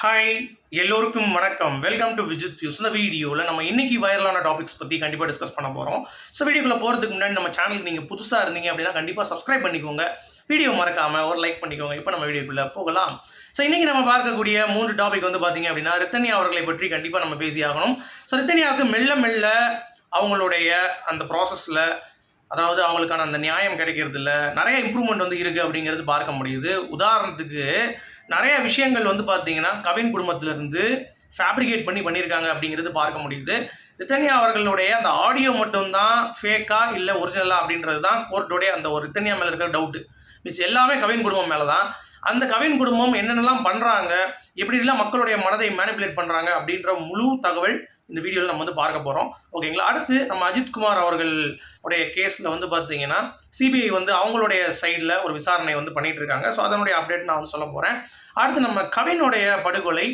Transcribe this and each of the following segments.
Hi எல்லோருக்கும் வணக்கம். Welcome to Vijith views இந்த வீடியோவில் நம்ம இன்னைக்கு வைரலான டாபிக்ஸ் பற்றி கண்டிப்பாக டிஸ்கஸ் பண்ண போகிறோம் ஸோ வீடியோக்குள்ள போகிறதுக்கு முன்னாடி நம்ம சேனலுக்கு நீங்கள் புதுசாக இருந்தீங்க அப்படின்னா கண்டிப்பாக சப்ஸ்கிரைப் பண்ணிக்கோங்க. வீடியோ மறக்காமல் ஒரு லைக் பண்ணிக்கோங்க. இப்போ நம்ம வீடியோக்குள்ளே போகலாம். ஸோ இன்றைக்கி நம்ம பார்க்கக்கூடிய மூன்று டாபிக் வந்து பார்த்தீங்க அப்படின்னா ரித்தனியா அவர்களை பற்றி கண்டிப்பாக நம்ம பேசி ஆகணும். ஸோ ரித்தனியாவுக்கு மெல்ல மெல்ல அவங்களுடைய அந்த ப்ராசஸில் அதாவது அவங்களுக்கான அந்த நியாயம் கிடைக்கிறது நிறைய இம்ப்ரூவ்மெண்ட் வந்து இருக்குது அப்படிங்கிறது பார்க்க முடியுது. உதாரணத்துக்கு நிறைய விஷயங்கள் வந்து பார்த்தீங்கன்னா கவின் குடும்பத்திலிருந்து ஃபேப்ரிகேட் பண்ணி பண்ணியிருக்காங்க அப்படிங்கிறது பார்க்க முடியுது. ரித்தன்யா அவர்களுடைய அந்த ஆடியோ மட்டும்தான் ஃபேக்கா இல்லை ஒரிஜினலா அப்படின்றது தான் கோர்ட்டோடைய அந்த ஒரு ரித்தன்யா மேலே இருக்கிற டவுட்டு மிச்சம் எல்லாமே கவின் குடும்பம் மேலே தான். அந்த கவின் குடும்பம் என்னென்னலாம் பண்ணுறாங்க எப்படிலாம் மக்களுடைய மனதை மேனிப்புலேட் பண்ணுறாங்க அப்படின்ற முழு தகவல் இந்த வீடியோவில் நம்ம வந்து பார்க்க போகிறோம் ஓகேங்களா அடுத்து நம்ம அஜித்குமார் அவர்கள் உடைய கேஸில் வந்து பார்த்தீங்கன்னா சிபிஐ வந்து அவங்களுடைய சைடில் ஒரு விசாரணை வந்து பண்ணிட்டு இருக்காங்க. ஸோ அதனுடைய அப்டேட் நான் வந்து சொல்ல போகிறேன் அடுத்து நம்ம கவினுடைய படுகொலை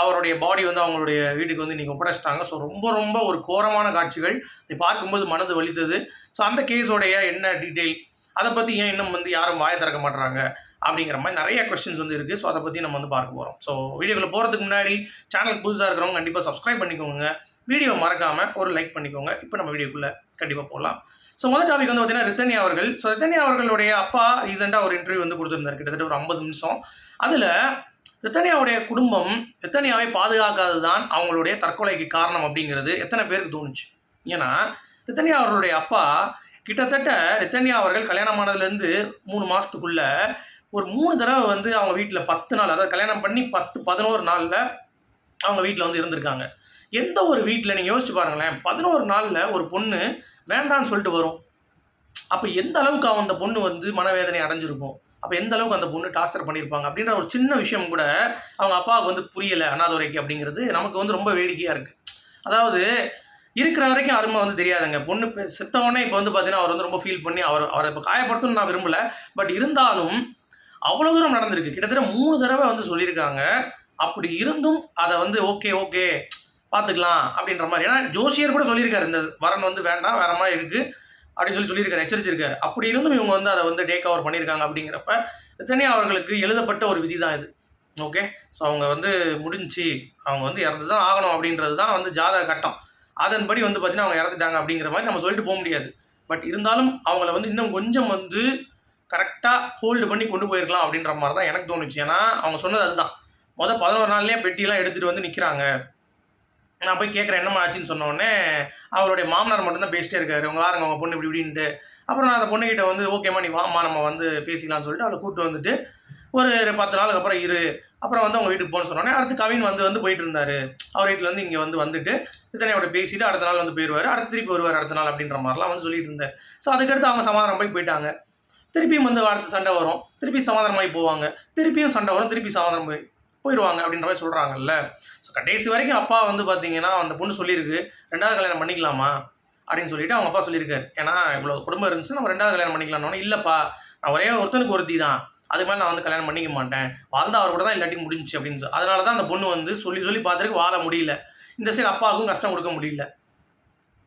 அவருடைய பாடி வந்து அவங்களுடைய வீட்டுக்கு வந்து இன்றைக்கி ஒப்படைச்சிட்டாங்க. ஸோ ரொம்ப ரொம்ப ஒரு கோரமான காட்சிகள். இதை பார்க்கும்போது மனது வலித்தது. ஸோ அந்த கேஸோடைய என்ன டீட்டெயில் அதை பற்றி ஏன் இன்னும் வந்து யாரும் வாய திறக்க மாட்டுறாங்க அப்படிங்கிற மாதிரி நிறைய கொஸ்டின்ஸ் வந்து இருக்குது ஸோ அதை பற்றி நம்ம வந்து பார்க்க போகிறோம் ஸோ வீடியோக்குள்ள போகிறதுக்கு முன்னாடி சேனல் புதுசாக இருக்கிறவங்க கண்டிப்பாக சப்ஸ்கிரைப் பண்ணிக்கோங்க. வீடியோ மறக்காமல் ஒரு லைக் பண்ணிக்கோங்க. இப்போ நம்ம வீடியோக்குள்ளே கண்டிப்பாக போகலாம் ஸோ முதல் டாபிக் வந்து பார்த்தீங்கன்னா ரித்தன்யா அவர்கள். ஸோ ரித்தன்யா அவர்களுடைய அப்பா ரீசெண்டாக ஒரு இன்டர்வியூ வந்து கொடுத்துருந்தார். கிட்டத்தட்ட ஒரு ஐம்பது நிமிஷம். அதில் ரித்தன்யாவுடைய குடும்பம் ரித்தன்யாவை பாதுகாக்காதது தான் அவங்களுடைய தற்கொலைக்கு காரணம் அப்படிங்கிறது எத்தனை பேருக்கு தோணுச்சு? ஏன்னா ரித்தன்யா அவர்களுடைய அப்பா கிட்டத்தட்ட ரித்தன்யா அவர்கள் கல்யாணமானதுலேருந்து மூணு மாதத்துக்குள்ள ஒரு மூணு தடவை வந்து அவங்க வீட்டில் பத்து நாள் அதாவது கல்யாணம் பண்ணி பத்து பதினோரு நாளில் அவங்க வீட்டில் வந்து இருந்திருக்காங்க. எந்த ஒரு வீட்டில் நீங்கள் யோசிச்சு பாருங்களேன் பதினோரு நாளில் ஒரு பொண்ணு வேண்டான்னு சொல்லிட்டு வரும். அப்போ எந்த அளவுக்கு அவன் அந்த பொண்ணு வந்து மனவேதனை அடைஞ்சிருக்கும்? அப்போ எந்த அளவுக்கு அந்த பொண்ணு டார்ச்சர் பண்ணியிருப்பாங்க? அப்படின்ற ஒரு சின்ன விஷயம் கூட அவங்க அப்பாவுக்கு வந்து புரியலை அனாதுரைக்கு அப்படிங்கிறது நமக்கு வந்து ரொம்ப வேடிக்கையாக இருக்குது அதாவது இருக்கிற வரைக்கும் அருமை வந்து தெரியாதுங்க. பொண்ணு செத்தவொடனே இப்போ வந்து பார்த்தீங்கன்னா அவர் வந்து ரொம்ப ஃபீல் பண்ணி அவர் அவரை இப்போ காயப்படுத்தணும்னு நான் விரும்பல. பட் இருந்தாலும் அவ்வளோ தூரம் நடந்திருக்கு. கிட்டத்தட்ட மூணு தடவை வந்து சொல்லியிருக்காங்க. அப்படி இருந்தும் அதை வந்து ஓகே ஓகே பார்த்துக்கலாம் அப்படின்ற மாதிரி. ஏன்னா ஜோசியர் கூட சொல்லியிருக்காரு இந்த வரன் வந்து வேண்டாம் வேற மாதிரி இருக்குது அப்படின்னு சொல்லி சொல்லியிருக்காரு எச்சரிச்சிருக்காரு. அப்படி இருந்தும் இவங்க வந்து அதை வந்து டேக் ஓவர் பண்ணியிருக்காங்க அப்படிங்கிறப்ப தனியாக அவர்களுக்கு எழுதப்பட்ட ஒரு விதி தான் இது. ஓகே ஸோ அவங்க வந்து முடிஞ்சு அவங்க வந்து இறந்து தான் ஆகணும் அப்படின்றது தான் வந்து ஜாதக கட்டம். அதன்படி வந்து பார்த்தீங்கன்னா அவங்க இறந்துட்டாங்க அப்படிங்கிற மாதிரி நம்ம சொல்லிட்டு போக முடியாது. பட் இருந்தாலும் அவங்கள வந்து இன்னும் கொஞ்சம் வந்து கரெக்டாக ஹோல்டு பண்ணி கொண்டு போயிருக்கலாம் அப்படின்ற மாதிரி தான் எனக்கு தோணுச்சு. ஏன்னா அவங்க சொன்னது அதுதான். மொதல் பதினோரு நாள்லேயே பெட்டியெல்லாம் எடுத்துகிட்டு வந்து நிற்கிறாங்க நான் போய் கேட்குறேன் என்னம்மா ஆச்சுன்னு சொன்னோடனே அவருடைய மாமனார் மட்டும்தான் பேசிட்டே இருக்காரு. அவங்க வாருங்க அவங்க பொண்ணு இப்படி இப்படின்ட்டு. அப்புறம் நான் அந்த பொண்ணுகிட்ட வந்து ஓகேம்மா நீ வாம்மா நம்ம வந்து பேசிக்கலாம்னு சொல்லிட்டு அவளை கூப்பிட்டு வந்துட்டு ஒரு பத்து நாளுக்கு அப்புறம் இரு. அப்புறம் வந்து அவங்க வீட்டுக்கு போகணும்னு சொன்னோடனே அடுத்து கவின் வந்து வந்து போயிட்டு இருந்தார். அவர் வீட்டில் வந்து இங்கே வந்து வந்துட்டு இத்தனையோட பேசிட்டு அடுத்த நாள் வந்து போயிடுவார் அடுத்து திருப்பி வருவார் அடுத்த நாள் அப்படின்ற மாதிரிலாம் வந்து சொல்லிட்டு இருந்தேன் ஸோ அதுக்கடுத்து அவங்க சமாதானம் போய் போயிட்டாங்க. திருப்பியும் வந்து அடுத்து சண்டை வரும். திருப்பி சமாதானமாகி போவாங்க. திருப்பியும் சண்டை வரும். திருப்பி சமாதானம் போய் போயிடுவாங்க அப்படின்ற மாதிரி சொல்கிறாங்கல்ல ஸோ கடைசி வரைக்கும் அப்பா வந்து பார்த்தீங்கன்னா அந்த பொண்ணு சொல்லியிருக்கு ரெண்டாவது கல்யாணம் பண்ணிக்கலாமா? அப்படின்னு சொல்லிட்டு அவங்க அப்பா சொல்லியிருக்காரு. ஏன்னா இவ்வளோ குடும்பம் இருந்துச்சு நம்ம ரெண்டாவது கல்யாணம் பண்ணிக்கலாம்னு இல்லைப்பா நான் ஒரே ஒருத்தனுக்கு ஒருத்தி தான். அதுக்கு மேலே நான் வந்து கல்யாணம் பண்ணிக்க மாட்டேன். வாழ்ந்தா அவர் கூட தான் இல்லாட்டி முடிஞ்சு அப்படின்னு சொல்லி அதனால தான் அந்த பொண்ணு வந்து சொல்லி சொல்லி பார்த்துருக்கு வாழ முடியல. இந்த சைடு அப்பாவுக்கும் கஷ்டம் கொடுக்க முடியல.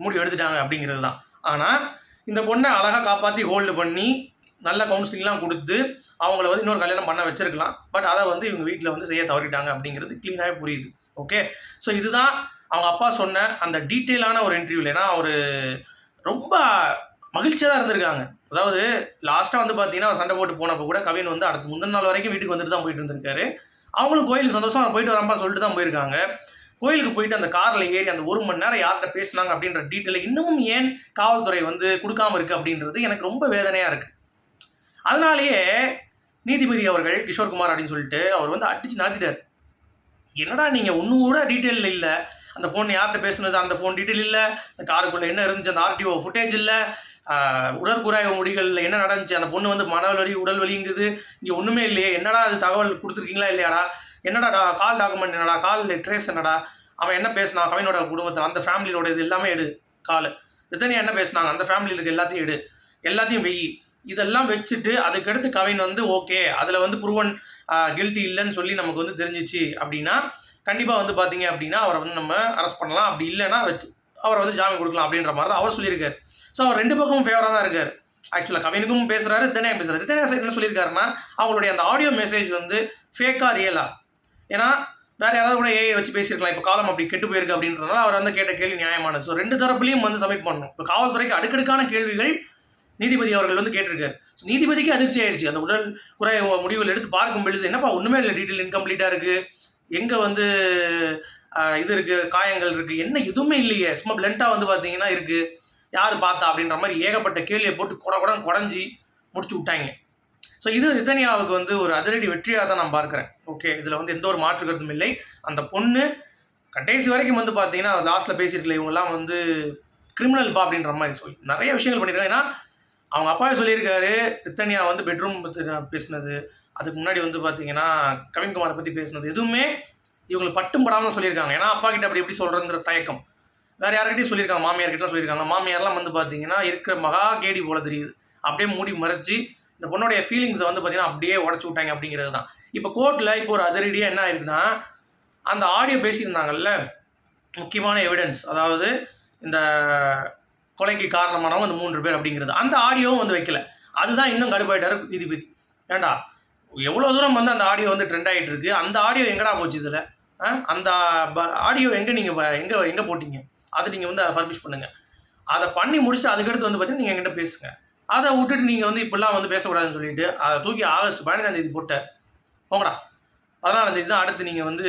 முடிவு எடுத்துட்டாங்க அப்படிங்கிறது தான். ஆனால் இந்த பொண்ணை அழகாக காப்பாற்றி ஹோல்டு பண்ணி நல்ல கவுன்சிலிங்லாம் கொடுத்து அவங்கள வந்து இன்னொரு கல்யாணம் பண்ண வச்சிருக்கலாம். பட் அதை வந்து இவங்க வீட்டில் வந்து செய்ய தவறிட்டாங்க அப்படிங்கிறது க்ளீனாகவே புரியுது. ஓகே ஸோ இதுதான் அவங்க அப்பா சொன்ன அந்த டீட்டெயிலான ஒரு இன்டர்வியூவில் ஏன்னா ஒரு ரொம்ப மகிழ்ச்சியாக தான் இருந்திருக்காங்க. அதாவது லாஸ்ட்டாக வந்து பார்த்தீங்கன்னா சண்டை போட்டு போனப்போ கூட கவின் வந்து அடுத்த முந்தின நாள் வரைக்கும் வீட்டுக்கு வந்துட்டு தான் போயிட்டு இருந்திருக்காரு. அவங்களும் கோயிலுக்கு சந்தோஷம் போயிட்டு வரம்பா சொல்லிட்டு தான் போயிருக்காங்க. கோயிலுக்கு போயிட்டு அந்த காரில் ஏறி அந்த ஒரு மணி நேரம் யார்கிட்ட பேசுனாங்க அப்படின்ற டீட்டெயில் இன்னமும் ஏன் காவல்துறை வந்து கொடுக்காம இருக்குது அப்படின்றது எனக்கு ரொம்ப வேதனையாக இருக்குது அதனாலேயே நீதிபதி அவர்கள் கிஷோர்குமார் அப்படின்னு சொல்லிட்டு அவர் வந்து அடிச்சு நாத்திட்டார். என்னடா நீங்கள் ஒன்றும் கூட டீட்டெயில் இல்லை? அந்த ஃபோன் யார்கிட்ட பேசுனது? அந்த ஃபோன் டீட்டெயில் இல்லை. அந்த காருக்குள்ளே என்ன இருந்துச்சு? அந்த ஆர்டிஓ ஃபுட்டேஜ் இல்லை. உடற்குறாய முடிகளில் என்ன நடந்துச்சு? அந்த பொண்ணு வந்து மனவலி உடல் வலிங்குது இங்கே ஒன்றுமே இல்லையே. என்னடா அது தகவல் கொடுத்துருக்கீங்களா இல்லையாடா? என்னடா டா- கால் டாக்குமெண்ட் என்னடா? கால் ட்ரேஸ் என்னடா? அவன் என்ன பேசினான் கவினோட குடும்பத்தில் அந்த ஃபேமிலியோட இது எல்லாமே எடு கால் ரித்தனியா என்ன பேசுனாங்க? அந்த ஃபேமிலியில் இருக்க எல்லாத்தையும் எடு. எல்லாத்தையும் வெயி இதெல்லாம் வச்சுட்டு அதுக்கடுத்து கவின் வந்து ஓகே அதில் வந்து புருவன் கில்ட்டி இல்லைன்னு சொல்லி நமக்கு வந்து தெரிஞ்சிச்சு. அப்படின்னா கண்டிப்பாக வந்து பார்த்தீங்க அப்படின்னா அவரை வந்து நம்ம அரெஸ்ட் பண்ணலாம். அப்படி இல்லைன்னா வச்சு அவரை வந்து ஜாமீன் கொடுக்கலாம் அப்படின்ற மாதிரி தான் அவர் சொல்லியிருக்காரு. ஸோ அவர் ரெண்டு பக்கமும் ஃபேவராக தான் இருக்கார். ஆக்சுவலாக கவினுக்கும் பேசுகிறாரு தினையா பேசுகிறாரு தினையா என்ன சொல்லியிருக்காருன்னா அவங்களுடைய அந்த ஆடியோ மெசேஜ் வந்து ஃபேக்கா ரியலா ஏன்னா வேற யாராவது கூட ஏஐ வச்சு பேசியிருக்கலாம். இப்போ காலம் அப்படி கெட்டு போயிருக்கு அப்படின்றதுனால அவர் வந்து கேட்ட கேள்வி நியாயமானது. ஸோ ரெண்டு தரப்புலையும் வந்து சப்மிட் பண்ணணும். இப்போ காவல்துறைக்கு அடுக்கடுக்கான கேள்விகள் நீதிபதி அவர்கள் வந்து கேட்டிருக்காரு. ஸோ நீதிபதிக்கு அதிர்ச்சி ஆயிடுச்சு அந்த உடல் குறை முடிவுகள் எடுத்து பார்க்கும் பொழுது என்னப்பா ஒன்றுமே இல்லை. டீட்டெயில் இன்கம்ப்ளீட்டாக இருக்குது எங்கே வந்து இது இருக்குது காயங்கள் இருக்குது என்ன எதுவுமே இல்லையே. சும்மா பிளண்ட்டாக வந்து பார்த்தீங்கன்னா இருக்குது யார் பார்த்தா அப்படின்ற மாதிரி ஏகப்பட்ட கேள்வியை போட்டு குட குடம் குடஞ்சி முடிச்சு விட்டாங்க. ஸோ இது ரித்தனியாவுக்கு வந்து ஒரு அதிரடி வெற்றியாக தான் நான் பார்க்குறேன். ஓகே இதில் வந்து எந்த ஒரு மாற்று கருத்தும் இல்லை. அந்த பொண்ணு கடைசி வரைக்கும் வந்து பார்த்தீங்கன்னா லாஸ்ட்டில் பேசியிருக்கல இவங்கெல்லாம் வந்து கிரிமினல் பா அப்படின்ற மாதிரி சொல்லி நிறைய விஷயங்கள் பண்ணியிருக்காங்க. ஏன்னா அவங்க அப்பாவே சொல்லியிருக்காரு ரித்தனியா வந்து பெட்ரூம் பற்றி பேசினது. அதுக்கு முன்னாடி வந்து பார்த்தீங்கன்னா கவின்குமாரை பற்றி பேசினது. எதுவுமே இவங்களை பட்டும் படாமல் சொல்லியிருக்காங்க. ஏன்னா அப்பா கிட்ட அப்படி எப்படி சொல்கிறதுங்கிற தயக்கம். வேறு யாருக்கிட்டையும் சொல்லியிருக்காங்க மாமியார் சொல்லியிருக்காங்க. மாமியார்லாம் வந்து பார்த்தீங்கன்னா இருக்கிற மகா கேடி போல தெரியுது. அப்படியே மூடி மறைச்சி இந்த பொண்ணுடைய ஃபீலிங்ஸை வந்து பார்த்தீங்கன்னா அப்படியே உடச்சி விட்டாங்க அப்படிங்கிறது தான். இப்போ கோர்ட்டில் இப்போ ஒரு அதிரடியாக என்ன ஆயிருக்குன்னா அந்த ஆடியோ பேசியிருந்தாங்கல்ல முக்கியமான எவிடன்ஸ் அதாவது இந்த கொலைக்கு காரணமானவங்க அந்த மூன்று பேர் அப்படிங்கிறது. அந்த ஆடியோவும் வந்து வைக்கல. அதுதான் இன்னும் கடுப்பாயிட்டாரு நீதிபதி. ஏண்டா? எவ்வளோ தூரம் வந்து அந்த ஆடியோ வந்து ட்ரெண்ட் ஆகிட்டு இருக்கு? அந்த ஆடியோ எங்கடா போச்சு இதில்? அந்த ஆடியோ எங்கே நீங்கள் எங்கே எங்கே போட்டீங்க? அதை நீங்கள் வந்து ஃபர்மிஷ் பண்ணுங்கள் அதை பண்ணி முடிச்சுட்டு அதுக்கடுத்து வந்து பார்த்தீங்கன்னா நீங்கள் எங்கிட்ட பேசுங்க. அதை விட்டுட்டு நீங்கள் வந்து இப்படிலாம் வந்து பேசக்கூடாதுன்னு சொல்லிட்டு அதை தூக்கி ஆகஸ்ட் பதினஞ்சாம் தேதி போட்ட போங்கடா. பதினாலாம் தேதி தான் அடுத்து நீங்கள் வந்து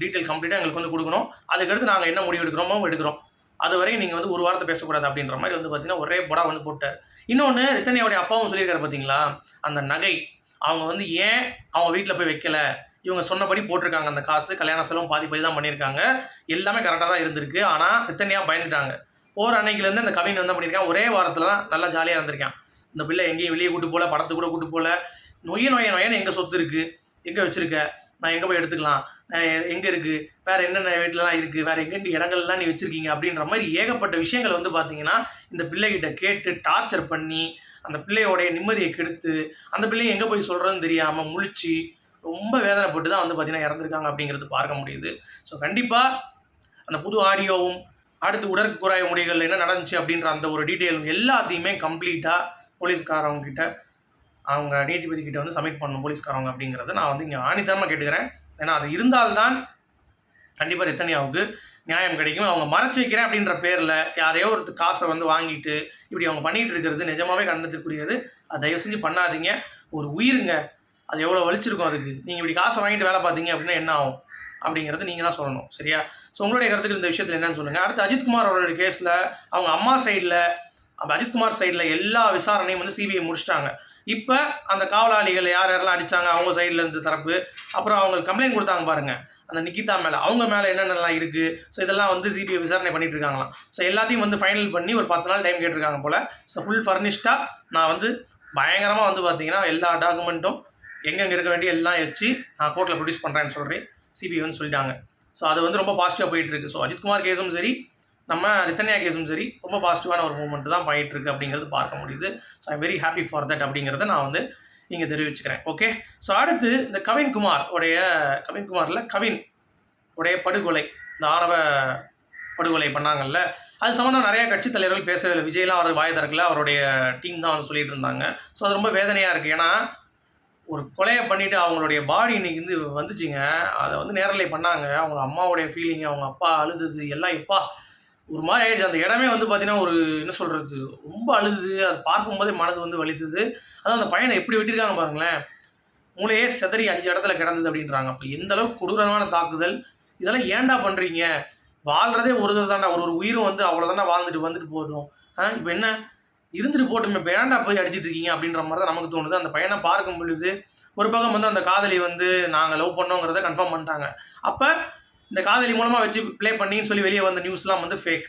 டீட்டெயில் கம்ப்ளீட்டாக எங்களுக்கு வந்து கொடுக்கணும். அதுக்கடுத்து நாங்கள் என்ன முடிவு எடுக்கிறோமோ எடுக்கிறோம். அது வரையும் நீங்கள் வந்து ஒரு வாரத்தை பேசக்கூடாது அப்படின்ற மாதிரி வந்து பார்த்தீங்கன்னா ஒரே படா வந்து போட்டார் இன்னொன்று ரித்தனையோடைய அப்பாவும் சொல்லியிருக்காரு பார்த்தீங்களா அந்த நகை. அவங்க வந்து ஏன் அவங்க வீட்டில் போய் வைக்கல? இவங்க சொன்னபடி போட்டிருக்காங்க. அந்த காசு கல்யாண செலவும் பாதி பாதி தான் பண்ணியிருக்காங்க. எல்லாமே கரெக்டாக தான் இருந்திருக்கு. ஆனால் எத்தனையாக பயந்துட்டாங்க. போகிற அன்னைக்குலேருந்து அந்த கவின் வந்து பண்ணியிருக்கான். ஒரே வாரத்தில் தான் நல்லா ஜாலியாக இருந்திருக்கான். இந்த பிள்ளை எங்கேயும் வெளியே கூட்டு போகல படத்துக்கு கூட கூட்டு போகல. நொய்ய நொய்ய நொயன்னு எங்கே சொத்து இருக்குது எங்கே வச்சுருக்க? நான் எங்கே போய் எடுத்துக்கலாம்? எங்கே இருக்குது வேறு என்னென்ன வீட்டிலலாம் இருக்குது வேறு எங்கெங்க இடங்கள்லாம் நீ வச்சுருக்கீங்க? அப்படின்ற மாதிரி ஏகப்பட்ட விஷயங்கள் வந்து பார்த்தீங்கன்னா இந்த பிள்ளைகிட்ட கேட்டு டார்ச்சர் பண்ணி அந்த பிள்ளையோடைய நிம்மதியை கெடுத்து அந்த பிள்ளையை எங்கே போய் சொல்கிறதுன்னு தெரியாமல் முழிச்சு ரொம்ப வேதனைப்பட்டு தான் வந்து பார்த்திங்கன்னா இறந்துருக்காங்க அப்படிங்கிறது பார்க்க முடியுது. ஸோ கண்டிப்பாக அந்த புது ஆடியோவும் அடுத்து உடற்குறாய முடிகளில் என்ன நடந்துச்சு அப்படின்ற அந்த ஒரு டீட்டெயிலும் எல்லாத்தையுமே கம்ப்ளீட்டாக போலீஸ்காரவங்க கிட்ட அவங்க நீதிபதி கிட்ட வந்து சப்மிட் பண்ணணும் போலீஸ்காரவங்க அப்படிங்கிறத நான் வந்து இங்கே ஆணித்தரமாக கேட்டுக்கிறேன். ஏன்னா அது இருந்தால்தான் கண்டிப்பாக ரித்தனியாவுக்கு நியாயம் கிடைக்கும். அவங்க மறைச்சு வைக்கிறேன் அப்படின்ற பேரில் யாரையோ ஒரு காசை வந்து வாங்கிட்டு இப்படி அவங்க பண்ணிகிட்டு இருக்கிறது நிஜமாவே கண்டனத்துக்குரியது அதை தயவு செஞ்சு பண்ணாதீங்க. ஒரு உயிருங்க. அது எவ்வளோ வலிச்சிருக்கும் அதுக்கு? நீங்கள் இப்படி காசை வாங்கிட்டு வேலை பார்த்தீங்க அப்படின்னா என்ன ஆகும்? அப்படிங்கிறது நீங்கள் தான் சொல்லணும் சரியா? ஸோ உங்களுடைய கருத்துக்கள் இந்த விஷயத்தில் என்னன்னு சொல்லுங்கள் அடுத்து அஜித்குமார் அவருடைய கேஸில் அவங்க அம்மா சைடில் அப்போ அஜித்குமார் சைடில் எல்லா விசாரணையும் வந்து சிபிஐ முடிச்சிட்டாங்க. இப்போ அந்த காவலாளிகள் யார் யாரெல்லாம் அடித்தாங்க அவங்க சைடில் இருந்து தரப்பு. அப்புறம் அவங்க கம்ப்ளைண்ட் கொடுத்தாங்க பாருங்கள் அந்த நிக்கிதா மேலே. அவங்க மேலே என்னென்னலாம் இருக்குது ஸோ இதெல்லாம் வந்து சிபிஐ விசாரணை பண்ணிட்டு இருக்காங்களாம். ஸோ எல்லாத்தையும் வந்து ஃபைனல் பண்ணி ஒரு பத்து நாள் டைம் கேட்டிருக்காங்க போல். ஸோ ஃபுல் ஃபர்னிஷ்டாக நான் வந்து பயங்கரமாக வந்து பார்த்தீங்கன்னா எல்லா டாக்குமெண்ட்டும் எங்கெங்கே இருக்க வேண்டிய எல்லாம் வச்சு நான் கோர்ட்டில் ப்ரொடியூஸ் பண்ணுறேன்னு சொல்கிறேன் சிபிஐ வந்து சொல்லிட்டாங்க. ஸோ அது வந்து ரொம்ப பாசிட்டிவாக போயிட்டு இருக்கு. ஸோ அஜித்குமார் கேஸும் சரி நம்ம ரித்தன்யா கேஸும் சரி ரொம்ப பாசிட்டிவான ஒரு மூமெண்ட் தான் போயிட்டு இருக்கு அப்படிங்கிறது பார்க்க முடியுது. So I'm very happy for that அப்படிங்கிறத நான் வந்து இங்கே தெரிவிச்சுக்கிறேன். ஓகே ஸோ அடுத்து இந்த கவின்குமார் உடைய கவின்குமாரில் கவின் உடைய படுகொலை இந்த ஆணவ படுகொலை பண்ணாங்கல்ல. அது சம்மந்தம் நிறைய கட்சி தலைவர்கள் பேசவே இல்லை. விஜய்லாம் அவர் வாய் திறக்கல. அவருடைய டீம் தான் வந்து சொல்லிட்டு இருந்தாங்க. ஸோ அது ரொம்ப வேதனையாக இருக்குது ஏன்னா ஒரு கொலையை பண்ணிட்டு அவங்களுடைய பாடி இன்னைக்கு வந்து வந்துச்சுங்க. அதை வந்து நேரில் பண்ணாங்க. அவங்க அம்மாவுடைய ஃபீலிங் அவங்க அப்பா அழுதுது எல்லாம் எப்பா ஒரு மாதிரி ஆயிடுச்சு. அந்த இடமே வந்து பார்த்தீங்கன்னா ஒரு என்ன சொல்கிறது ரொம்ப அழுது. அது பார்க்கும்போதே மனது வந்து வலித்தது. அதான் அந்த பையனை எப்படி வெட்டியிருக்காங்க பாருங்களேன். மூளையே செதறி அஞ்சு இடத்துல கிடந்தது அப்படின்றாங்க. அப்போ எந்த அளவுக்கு கொடூரமான தாக்குதல். இதெல்லாம் ஏன்டா பண்ணுறீங்க வாழ்கிறதே ஒரு இது தாண்டா ஒரு ஒரு உயிரும் வந்து அவ்வளோதானே வாழ்ந்துட்டு வந்துட்டு போயிடும். ஆ இப்போ என்ன? இருந்துட்டு போட்டுமே இப்போ ஏன்டா போய் அடிச்சிட்டு இருக்கீங்க அப்படின்ற மாதிரி தான் நமக்கு தோணுது. அந்த பையனை பார்க்கும் பொழுது ஒரு பக்கம் வந்து அந்த காதலி வந்து நாங்கள் லவ் பண்ணோங்கிறத கன்ஃபார்ம் பண்ணிட்டாங்க. அப்போ இந்த காதலி மூலமாக வச்சு ப்ளே பண்ணின்னு சொல்லி வெளியே வந்த நியூஸ்லாம் வந்து ஃபேக்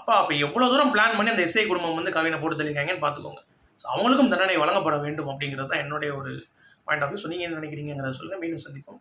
அப்போ அப்போ எவ்வளோ தூரம் பிளான் பண்ணி அந்த எஸ்ஐ குடும்பம் வந்து கவினை போட்டு தெளிக்காங்கன்னு பார்த்துக்கோங்க. ஸோ அவங்களுக்கும் தண்டனை வழங்கப்பட வேண்டும் அப்படிங்கிறது தான் என்னுடைய ஒரு பாயிண்ட் ஆஃப் வியூ ஸோ நீங்கள் என்ன நினைக்கிறீங்கிறத சொல்லுங்கள் மீண்டும் சந்திப்போம்.